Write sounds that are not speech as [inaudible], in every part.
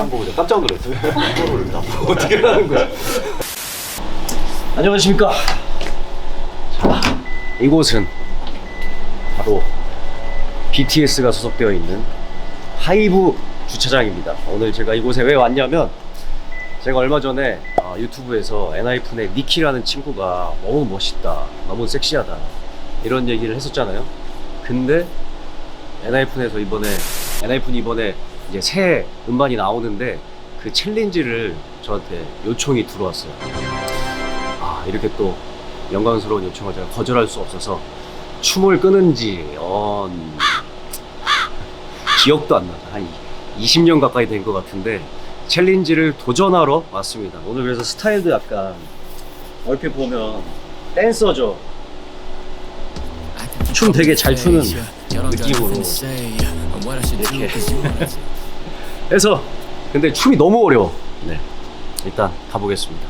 한 보고 깜짝 놀랐어요. [laughs] 어떻게 하는 거야? 안녕하십니까. 자, 이곳은 바로 BTS가 소속되어 있는 하이브 주차장입니다. 오늘 제가 이곳에 왜 왔냐면 제가 얼마 전에 어, 유튜브에서 엔하이픈의 니키라는 친구가 너무 멋있다, 너무 섹시하다 이런 얘기를 했었잖아요. 근데 엔하이픈에서 이번에 엔하이픈이 이번에 이제 새 음반이 나오는데 그 챌린지를 저한테 요청이 들어왔어요. 아 이렇게 또 영광스러운 요청을 제가 거절할 수 없어서 춤을 끄는지 어, 기억도 안 나죠. 한 20년 가까이 된 것 같은데 챌린지를 도전하러 왔습니다. 오늘 그래서 스타일도 약간 얼핏 보면 댄서죠. 춤 되게 잘 추는 느낌으로 이렇게 해서 근데 춤이 너무 어려워. 네, 일단 가보겠습니다.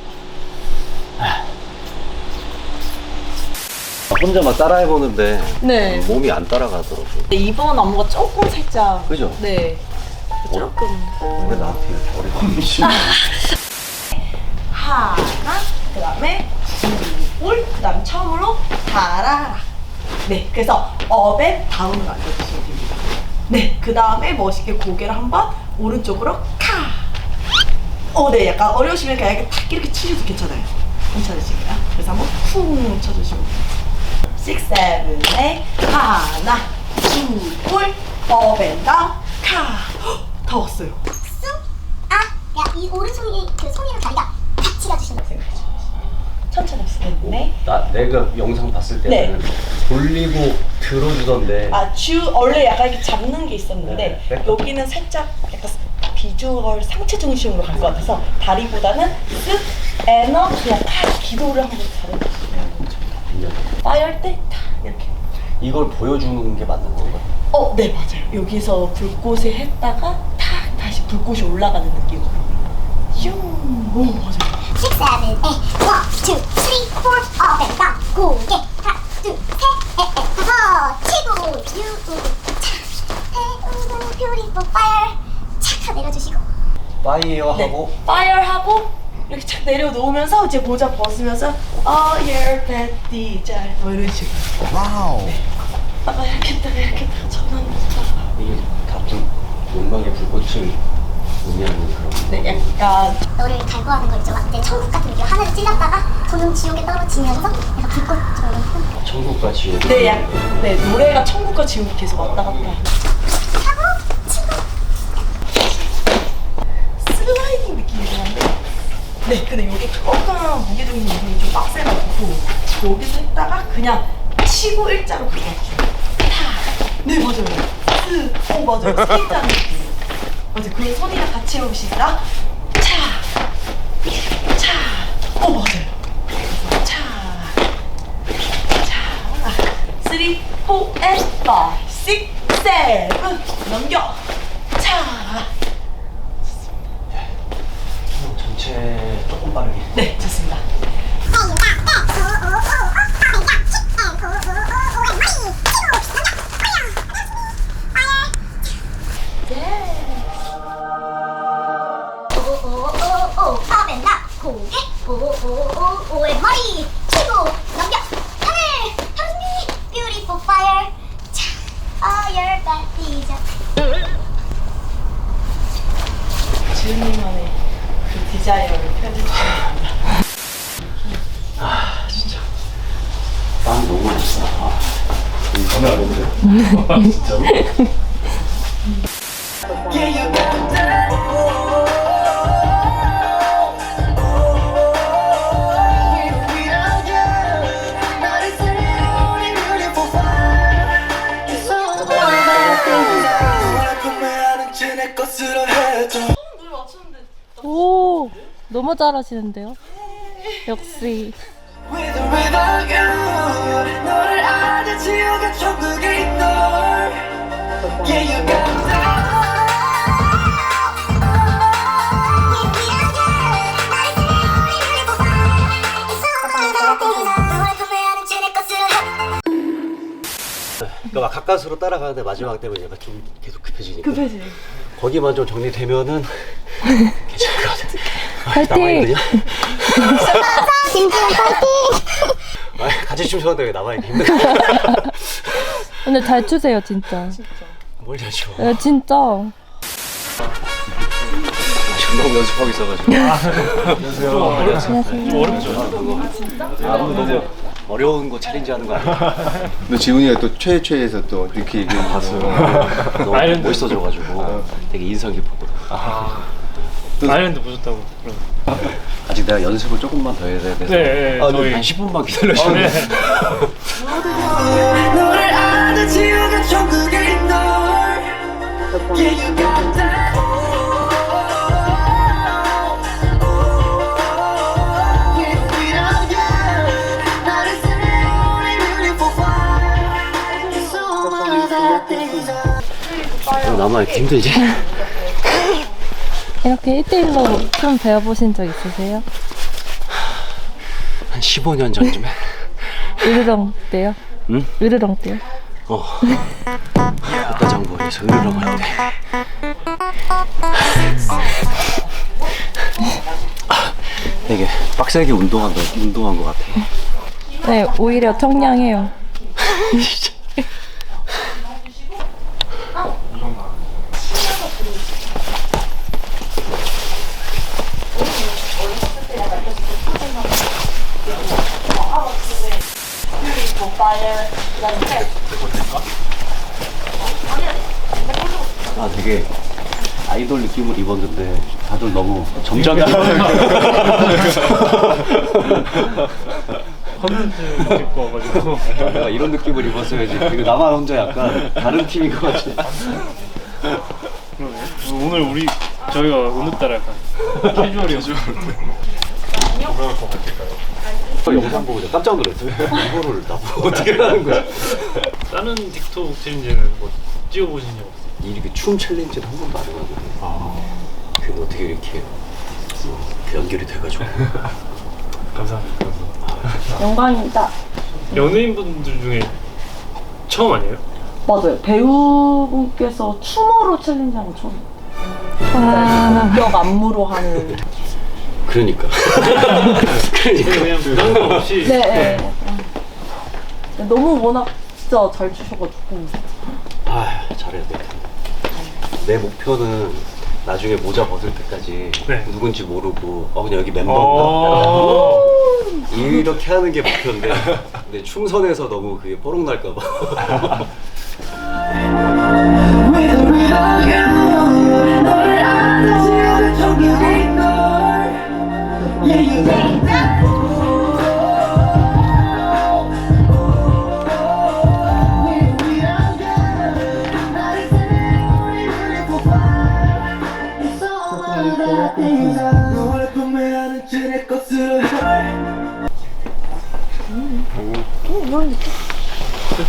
혼자 막 따라해보는데 네. 몸이 안 따라가더라고. 이번 안무가 조금 살짝. 그죠? 네. 조금. 왜 나한테 이렇게 어려워? [laughs] 하나, 그 다음에 둘, 그 다음 처음으로 달아라. 네, 그래서 업에 다운을 알려주시면 됩니다. 네, 그 다음에 멋있게 고개를 한번 오른쪽으로 카. 어, 네, 약간 어려우시면 그냥 이렇게 탁 이렇게 치셔도 괜찮아요. 괜찮으시고요. 그래서 한번 쿵 쳐주시고. 6, 7, 8 하나, 둘, 업앤 다운, 카. 헉, 다 왔어요. 쑥, 아, 야, 이 오른손이 그 손이랑 다리가 같이 가주시는 거예요. 천천히 했을 텐데. 나 내가 영상 봤을 때는 돌리고 들어주던데 아, 주 원래 약간 이렇게 잡는 게 있었는데 네. 여기는 살짝 약간 비주얼 상체 중심으로 갈 것 같아서 다리보다는 쓱 에너 그냥 탁 기도를 한번 잘해주시면 좋겠다. 파이어 할때 탁 이렇게. 이걸 보여주는 게 맞는 건가? 어, 네 맞아요. 여기서 불꽃에 했다가 탁 다시 불꽃이 올라가는 느낌으로. 슝. 오 맞아요. 6, 7, 8, 1, 2, 3, 4, up and down. 고개, 하나, 둘, 치고, 유, 차, 해운은 beautiful fire. 착 내려주시고. 파이어 네. 하고 파이어 하고 이렇게 착 내려놓으면서 이제 모자 벗으면서 Oh you're bad DJ 뭐 이런 식으로. 와우. 아 이렇게 했다가 이렇게 전환. 이게 다불 욕망의 불꽃을 네, 약간 너를 갈구하는 거 있죠. 막 이제 천국 같은 느낌. 하늘을 찔렀다가 돈은 지옥에 떨어지면서 약간 불꽃처럼. 천국과 지옥 네, 약, 네 노래가 천국과 지옥이 계속 왔다 갔다. 하고, 치고. 슬라이딩 느낌이긴 한데. 네, 근데 여기 조금 무게중심 부분이 좀 빡세가지고 여기서 했다가 그냥 치고 일자로 긁어주죠. 타. 네, 맞아요. 스. 어, 맞아요. 스키트하는 느낌. 맞아요. 그 손이랑 같이 해봅시다. 차. 차. 어, 맞아요. 차. 차. 3, 4, and 5, 6, 7. 넘겨. 차. 전체 조금 빠르게 네, 좋습니다. 진짜로? 오, 너무 잘하시는데요? 역시. 너를 아는 지옥의 천국에 가까스로 따라가는데 마지막 되면 얘가 좀 계속 급해지니까 급해지. 거기만 좀 정리되면은 [laughs] 괜찮을 것 같아. 파이팅! 나만 힘드냐? 김지현 파이팅! 아, 같이 춤추는데 왜 나만 힘들어? [laughs] 근데 잘 추세요, 진짜. 뭘잘 춰? 네, 진짜. 지금 너무 연습하고 있어가지고. 아, 너무 어려운 거 챌린지 하는 거 아니야? [laughs] 너 지훈이가 또 최최에서 또 이렇게 얘기 봤어요. 너무 멋있어져가지고 되게 인상 깊었거든. 아일랜드 보셨다고 그럼. 아직 내가 연습을 조금만 더 해야 돼서 네, 네, 아, 저희- 한 10분만 기다려주면 네. [laughs] 너를 아는 지우가 천국에 있는 널 Yeah you got that 나만 [laughs] 이렇게 힘들지? 이렇게 1대1로 춤 배워보신 적 있으세요? 한 15년 전쯤에 [laughs] 으르렁 때요? 응? 으르렁 때요? 어 꽃다 장보에서 으르렁 할때 [laughs] 되게 빡세게 운동한 거 운동한 것 같아. 네, 오히려 청량해요. 아 되게 아이돌 느낌을 입었는데 다들 너무 점잖게 컨텐츠 입고 와가지고. 내가 이런 느낌을 입었어야지 이거 나만 혼자 약간 다른 팀인 것 같아 그러네. 오늘 우리 저희가 오늘따라 약간 캐주얼이어서. 영상 보고 내가 깜짝 놀랐어 이거를 나보고 [laughs] 어떻게 하는 거야 다른 틱톡 챌린지는 뭐 찍어보신 적 없어요? 이렇게 춤 챌린지는 한 번도 안 해가지고 그게 어떻게 이렇게 그 연결이 돼가지고 [laughs] 감사합니다. 영광입니다. 연예인분들 중에 처음 아니에요? 맞아요. 배우분께서 춤으로 챌린지한 거 처음. 와, 역 안무로 하는. 그러니까 [laughs] 그러니까 그냥 부담감 없이 네. 네. 너무 워낙 진짜 잘 추셔가지고. 아 잘해야 돼. 내 목표는 나중에 모자 벗을 때까지 네. 누군지 모르고 어 그냥 여기 멤버인가 어. 이렇게 하는 게 목표인데 근데 충선에서 너무 그게 뽀록 날까봐 With or without you 너를 아는 지우가 천국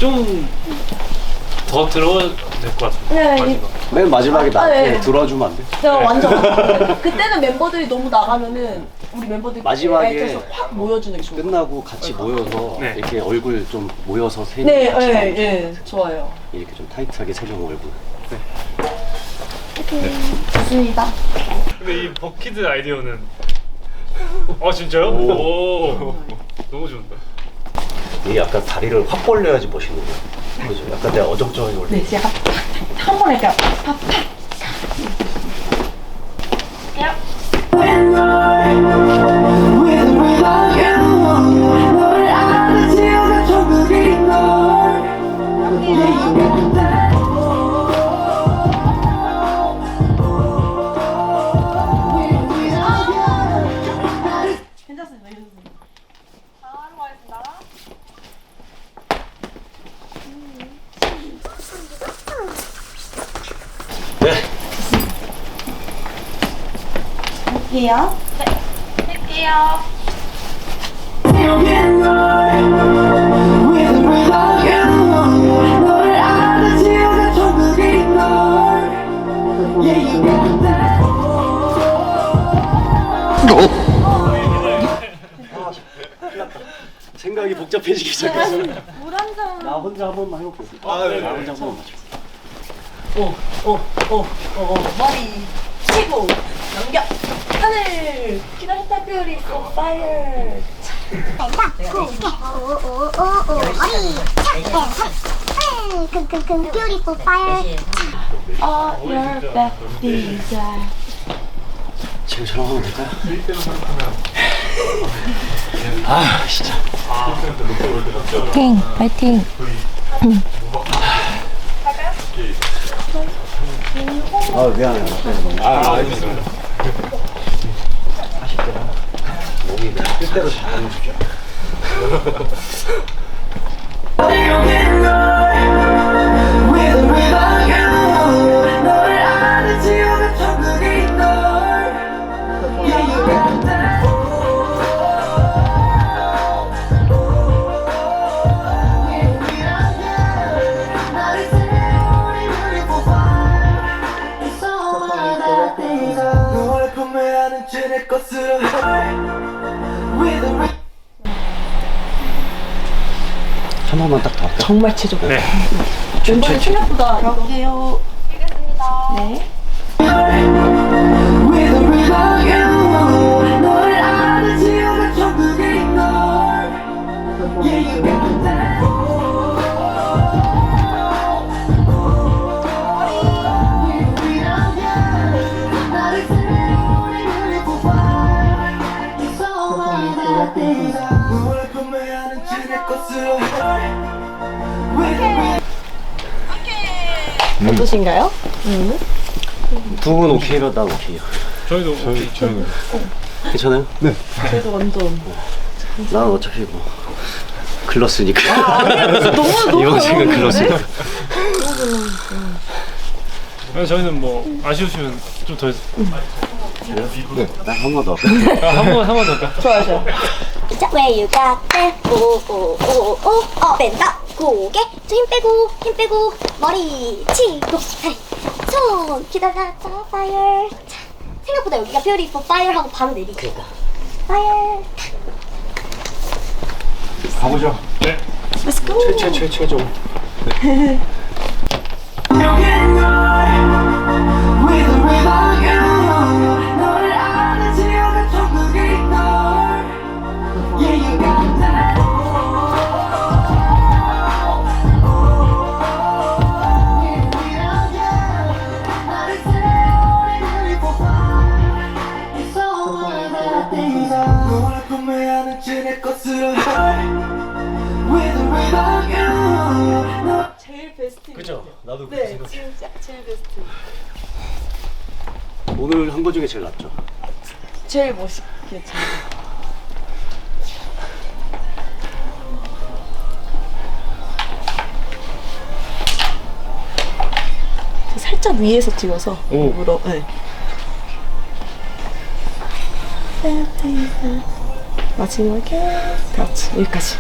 좀더 들어야 될것 같은데. 네, 마지막. 맨 마지막에 아, 나한테 네. 들어주면 안 돼? 제가 완전. [laughs] 그때는 멤버들이 너무 나가면은 우리 멤버들이 마지막에 계속 확 모여주는 게 좋은 것 끝나고 같이 모여서 네. 이렇게 얼굴 좀 모여서 세 네, 명 같이 네, 나오죠. 네, 좋아요. 이렇게 좀 타이트하게 세 명 얼굴 좋습니다. 근데 이 버키드 아이디어는 아 진짜요? 오. 너무 좋은데. 이게 약간 다리를 확 벌려야지 멋있는 거야 그죠? 약간 내가 어정쩡하게 올려 네, 제가 한 번에 그냥 팍팍. Yeah you got that. 생각이 복잡해지기 시작했어. 물한 잔. 나 혼자 한 번만 해볼게 아, 네, 나 네. 혼자 한 번만 맞춰 어, 어, 어, 어, 머리 치고 네, 기 다렸다 beautiful fire. 뺀다 고개 오오오오 머리 차 왼손 킁킁킁 beautiful fire All your bad desire. 지금 촬영하면 될까요? 아 진짜 파이팅, 파이팅. 아 미안해요 아 알겠습니다 40대라 몸이 그냥 뜻대로 잘하는 주죠 With or without you 너를 아는 지옥은 천국에 있는 널 Yeah you got that With or without you 나를 세우는 beautiful fire It's all that things are 너를 품에하는 죄내 것으로 한 번만 딱 더 할까? 정말 최종. 네. 멤버들 생각보다 이거 With 어떠신가요? 두 분 오케이면 난 오케이요 저희도 저희 저희는 괜찮아요? 네 그래도 완전. 난 어차피 뭐 글렀으니까 너무 너무 [laughs] 이번 생은 글렀으니까 아니, 저희는 뭐 아쉬우시면 좀더난한번더 할까? 한번 한번더 할까? 좋아요, 좋아요. 자, where you got that? 오 오 오 오. 어 뺀다 고개. 저 힘 빼고 힘 빼고. 머리 치고. 헤이. 손 기다렸다 fire. 자, 생각보다 여기가 beautiful fire 하고 바로 내리고 fire. 가보죠. Let's go. 최, 최, 최종. 여 [laughs] 오늘 한 거 중에 제일 낫죠? 제일 멋있게 잘. 살짝 위에서 찍어서 일부러 네. 마지막에 같이 여기까지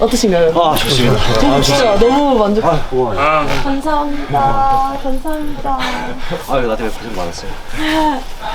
어떠신가요? 아 좋습니다 저 진짜 너무 만족. 아 고마워요 아 감사합니다. 감사합니다. 아유 나 때문에 고생 많았어요 [laughs]